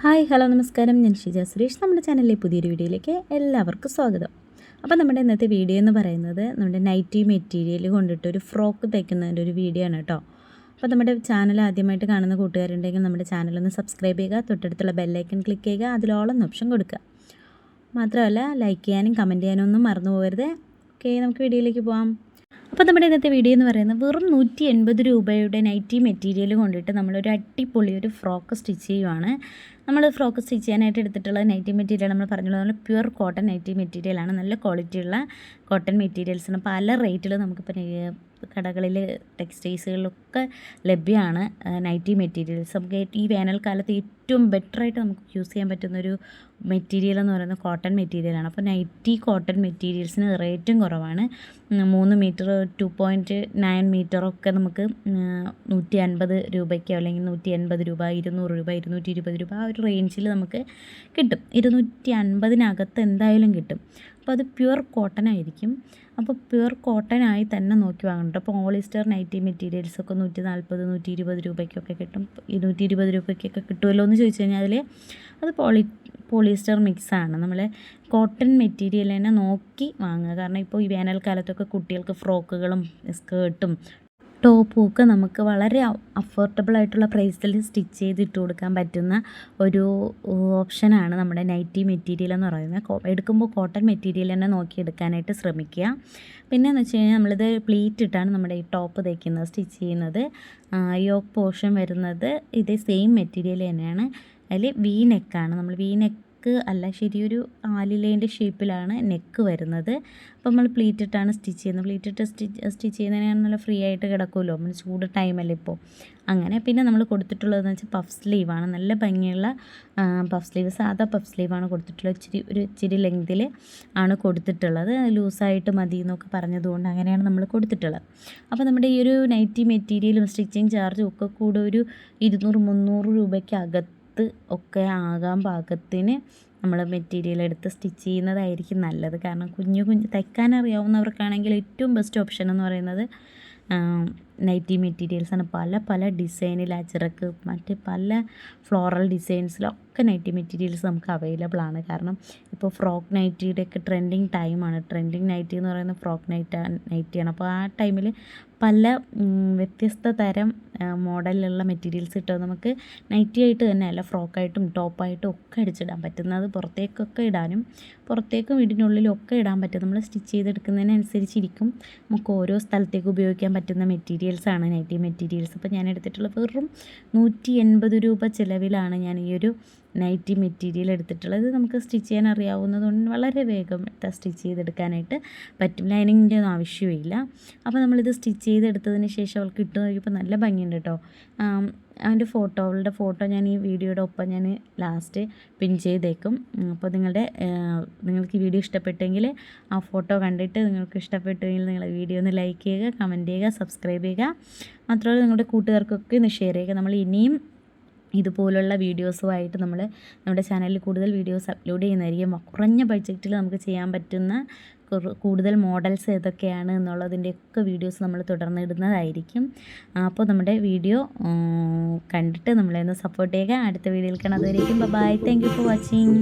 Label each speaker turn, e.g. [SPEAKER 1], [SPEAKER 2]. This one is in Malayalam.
[SPEAKER 1] ഹായ് ഹലോ നമസ്കാരം. ഞാൻ ഷിജ സുരേഷ്. നമ്മുടെ ചാനലിലെ പുതിയൊരു വീഡിയോയിലേക്ക് എല്ലാവർക്കും സ്വാഗതം. അപ്പോൾ നമ്മുടെ ഇന്നത്തെ വീഡിയോ എന്ന് പറയുന്നത് നമ്മുടെ നൈറ്റി മെറ്റീരിയൽ കൊണ്ടിട്ട് ഒരു ഫ്രോക്ക് തയ്ക്കുന്നതിന്റെ ഒരു വീഡിയോ ആണ് കേട്ടോ. അപ്പോൾ നമ്മുടെ ചാനൽ ആദ്യമായിട്ട് കാണുന്ന കൂട്ടുകാരുണ്ടെങ്കിൽ നമ്മുടെ ചാനലൊന്ന് സബ്സ്ക്രൈബ് ചെയ്യുക തൊട്ടടുത്തുള്ള ബെല്ലൈക്കൺ ക്ലിക്ക് ചെയ്യുക അതിലോളം ഓപ്ഷൻ കൊടുക്കുക. മാത്രമല്ല ലൈക്ക് ചെയ്യാനും കമന്റ് ചെയ്യാനും ഒന്നും മറന്നു പോകരുത്. ഓക്കെ നമുക്ക് വീഡിയോയിലേക്ക് പോകാം അപ്പോൾ നമ്മുടെ ഇന്നത്തെ വീഡിയോ എന്ന് പറയുന്നത് വെറും നൂറ്റി എൺപത് രൂപയുടെ നൈറ്റി മെറ്റീരിയൽ കൊണ്ടിട്ട് നമ്മളൊരു അടിപൊളി ഒരു ഫ്രോക്ക് സ്റ്റിച്ച് ചെയ്യുവാണ്. നമ്മൾ ഫ്രോക്ക് സ്റ്റിച്ച് ചെയ്യാനായിട്ട് എടുത്തിട്ടുള്ള നൈറ്റി മെറ്റീരിയൽ നമ്മൾ പറഞ്ഞുള്ള നല്ല പ്യുവർ കോട്ടൺ നൈറ്റി മെറ്റീരിയലാണ് നല്ല ക്വാളിറ്റിയുള്ള കോട്ടൺ മെറ്റീരിയൽസാണ് പല റേറ്റിൽ നമുക്കിപ്പോൾ കടകളിൽ ടെക്സ്റ്റൈൽസുകളിലൊക്കെ ലഭ്യമാണ്. Nighty materials. നമുക്ക് ഈ വേനൽക്കാലത്ത് ഏറ്റവും ബെറ്ററായിട്ട് നമുക്ക് യൂസ് ചെയ്യാൻ പറ്റുന്നൊരു മെറ്റീരിയൽ എന്ന് പറയുന്നത് കോട്ടൺ മെറ്റീരിയലാണ് അപ്പോൾ നൈറ്റി കോട്ടൺ മെറ്റീരിയൽസിന് റേറ്റും കുറവാണ്. മൂന്ന് മീറ്റർ ടു പോയിന്റ് നയൻ മീറ്ററൊക്കെ നമുക്ക് നൂറ്റി അൻപത് രൂപയ്ക്കോ അല്ലെങ്കിൽ നൂറ്റി എൺപത് രൂപ ഇരുന്നൂറ് രൂപ ഇരുന്നൂറ്റി ഇരുപത് രൂപ ആ ഒരു റേഞ്ചിൽ നമുക്ക് കിട്ടും. ഇരുന്നൂറ്റി അൻപതിനകത്ത് എന്തായാലും കിട്ടും. അപ്പോൾ അത് പ്യുവർ കോട്ടൺ ആയിരിക്കും. അപ്പോൾ പ്യുവർ കോട്ടൺ ആയി തന്നെ നോക്കി വാങ്ങണം അപ്പോൾ ഓളിസ്റ്റർ നൈറ്റി മെറ്റീരിയൽസ് ഒക്കെ നൂറ്റി നാൽപ്പത് നൂറ്റി ഇരുപത് രൂപയ്ക്കൊക്കെ കിട്ടും. ഇരുന്നൂറ്റി ഇരുപത് രൂപയ്ക്കൊക്കെ കിട്ടുമല്ലോ എന്ന് ചോദിച്ചു കഴിഞ്ഞാൽ അതിൽ അത് പോളി പോളിസ്റ്റർ മിക്സാണ് നമ്മൾ കോട്ടൺ മെറ്റീരിയൽ തന്നെ നോക്കി വാങ്ങുക. കാരണം ഇപ്പോൾ ഈ വേനൽക്കാലത്തൊക്കെ കുട്ടികൾക്ക് ഫ്രോക്കുകളും സ്കേർട്ടും ടോപ്പും ഒക്കെ നമുക്ക് വളരെ അഫോർഡബിൾ ആയിട്ടുള്ള പ്രൈസിൽ സ്റ്റിച്ച് ചെയ്ത് ഇട്ട് കൊടുക്കാൻ പറ്റുന്ന ഒരു ഓപ്ഷനാണ് നമ്മുടെ നൈറ്റി മെറ്റീരിയൽ എന്ന് പറയുന്നത്. എടുക്കുമ്പോൾ കോട്ടൺ മെറ്റീരിയൽ തന്നെ നോക്കി എടുക്കാനായിട്ട് ശ്രമിക്കുക. പിന്നെ എന്ന് വെച്ച് കഴിഞ്ഞാൽ നമ്മളിത് പ്ലീറ്റ് ഇട്ടാണ് നമ്മുടെ ഈ ടോപ്പ് തയ്ക്കുന്നത് സ്റ്റിച്ച് ചെയ്യുന്നത്. യോക്ക് പോർഷൻ വരുന്നത് ഇതേ സെയിം മെറ്റീരിയൽ തന്നെയാണ്. അതിൽ വി നെക്കാണ് നമ്മൾ വി നെക്ക് നെക്ക് അല്ല ശരിയൊരു ആലിലേന്റെ ഷേപ്പിലാണ് നെക്ക് വരുന്നത്. അപ്പോൾ നമ്മൾ പ്ലീറ്റിട്ടാണ് സ്റ്റിച്ച് ചെയ്യുന്നത്. പ്ലീറ്റിട്ട് സ്റ്റിച്ച് സ്റ്റിച്ച് നല്ല ഫ്രീ ആയിട്ട് കിടക്കുമല്ലോ. നമ്മൾ ചൂട് ടൈമല്ലേ ഇപ്പോൾ. അങ്ങനെ പിന്നെ നമ്മൾ കൊടുത്തിട്ടുള്ളതെന്ന് വെച്ചാൽ പഫ് സ്ലീവാണ്. നല്ല ഭംഗിയുള്ള പഫ് സ്ലീവ് സാധാ പഫ് സ്ലീവാണ് കൊടുത്തിട്ടുള്ളത്. ഇച്ചിരി ഒരു ഇച്ചിരി ലെങ്തിൽ ആണ് കൊടുത്തിട്ടുള്ളത്. ലൂസായിട്ട് മതി എന്നൊക്കെ പറഞ്ഞതുകൊണ്ട് അങ്ങനെയാണ് നമ്മൾ കൊടുത്തിട്ടുള്ളത്. അപ്പോൾ നമ്മുടെ ഈ ഒരു നൈറ്റി മെറ്റീരിയലും സ്റ്റിച്ചിങ് ചാർജും ഒക്കെ കൂടെ ഒരു ഇരുന്നൂറ് മുന്നൂറ് രൂപയ്ക്ക് അകത്ത് ഒക്കെ ആകാൻ പാകത്തിന് നമ്മൾ മെറ്റീരിയൽ എടുത്ത് സ്റ്റിച്ച് ചെയ്യുന്നതായിരിക്കും നല്ലത്. കാരണം കുഞ്ഞു കുഞ്ഞു തയ്ക്കാൻ അറിയാവുന്നവർക്കാണെങ്കിൽ ഏറ്റവും ബെസ്റ്റ് ഓപ്ഷൻ എന്ന് പറയുന്നത് നൈറ്റി മെറ്റീരിയൽസാണ് പല പല ഡിസൈനിൽ അച്ചിറക്ക് മറ്റ് പല ഫ്ലോറൽ ഡിസൈൻസിലൊക്കെ നൈറ്റി മെറ്റീരിയൽസ് നമുക്ക് അവൈലബിൾ ആണ്. കാരണം ഇപ്പോൾ ഫ്രോക്ക് നൈറ്റിയുടെ ഒക്കെ ട്രെൻഡിങ് ടൈമാണ് ട്രെൻഡിങ് നൈറ്റി എന്ന് പറയുന്നത് ഫ്രോക്ക് നൈറ്റ് നൈറ്റിയാണ് അപ്പോൾ ആ ടൈമിൽ പല വ്യത്യസ്ത തരം മോഡലിലുള്ള മെറ്റീരിയൽസ് കിട്ടും നമുക്ക് നൈറ്റി ആയിട്ട് തന്നെ അല്ല ഫ്രോക്കായിട്ടും ടോപ്പായിട്ടും ഒക്കെ അടിച്ചിടാൻ പറ്റുന്നത്. പുറത്തേക്കൊക്കെ ഇടാനും പുറത്തേക്കും വീടിനുള്ളിലും ഒക്കെ ഇടാൻ പറ്റും. നമ്മൾ സ്റ്റിച്ച് ചെയ്തെടുക്കുന്നതിനനുസരിച്ചിരിക്കും. നമുക്ക് ഓരോ സ്ഥലത്തേക്ക് ഉപയോഗിക്കാൻ പറ്റുന്ന മെറ്റീരിയൽസാണ് നൈറ്റി മെറ്റീരിയൽസ് അപ്പോൾ ഞാൻ എടുത്തിട്ടുള്ള വെറും നൂറ്റി എൺപത് രൂപ ചിലവിലാണ് ഞാൻ ഈ ഒരു നൈറ്റി മെറ്റീരിയൽ എടുത്തിട്ടുള്ളത്. ഇത് നമുക്ക് സ്റ്റിച്ച് ചെയ്യാൻ അറിയാവുന്നതുകൊണ്ട് വളരെ വേഗം സ്റ്റിച്ച് ചെയ്തെടുക്കാനായിട്ട് പറ്റും. ലൈനിങ്ങിന്റെ ഒന്നും ആവശ്യമില്ല. അപ്പോൾ നമ്മളിത് സ്റ്റിച്ച് ചെയ്തെടുത്തതിന് ശേഷം അവൾക്ക് ഇട്ട് നോക്കിയപ്പോൾ നല്ല ഭംഗിയുണ്ട് കേട്ടോ. അതിന്റെ ഫോട്ടോ അവളുടെ ഫോട്ടോ ഞാൻ ഈ വീഡിയോയുടെ ഒപ്പം ഞാൻ ലാസ്റ്റ് പിൻ ചെയ്തേക്കും. അപ്പോൾ നിങ്ങളുടെ നിങ്ങൾക്ക് വീഡിയോ ഇഷ്ടപ്പെട്ടെങ്കിൽ ആ ഫോട്ടോ കണ്ടിട്ട് നിങ്ങൾക്ക് ഇഷ്ടപ്പെട്ടെങ്കിൽ നിങ്ങൾ വീഡിയോ ഒന്ന് ലൈക്ക് ചെയ്യുക കമന്റ് ചെയ്യുക സബ്സ്ക്രൈബ് ചെയ്യുക. മാത്രമല്ല നിങ്ങളുടെ കൂട്ടുകാർക്കൊക്കെ ഒന്ന് ഷെയർ ചെയ്യുക. നമ്മൾ ഇനിയും ഇതുപോലുള്ള വീഡിയോസുമായിട്ട് നമ്മൾ നമ്മുടെ ചാനലിൽ കൂടുതൽ വീഡിയോസ് അപ്ലോഡ് ചെയ്യുന്നതായിരിക്കും. കുറഞ്ഞ ബഡ്ജറ്റിൽ നമുക്ക് ചെയ്യാൻ പറ്റുന്ന കൂടുതൽ മോഡൽസ് ഏതൊക്കെയാണ് എന്നുള്ളതിന്റെയൊക്കെ വീഡിയോസ് നമ്മൾ തുടർന്ന് ഇടുന്നതായിരിക്കും അപ്പോൾ നമ്മുടെ വീഡിയോ കണ്ടിട്ട് നമ്മളെ ഒന്ന് സപ്പോർട്ട് ചെയ്യുക. അടുത്ത വീഡിയോയിൽ കാണാം അതുവരേക്കും bye thank you for watching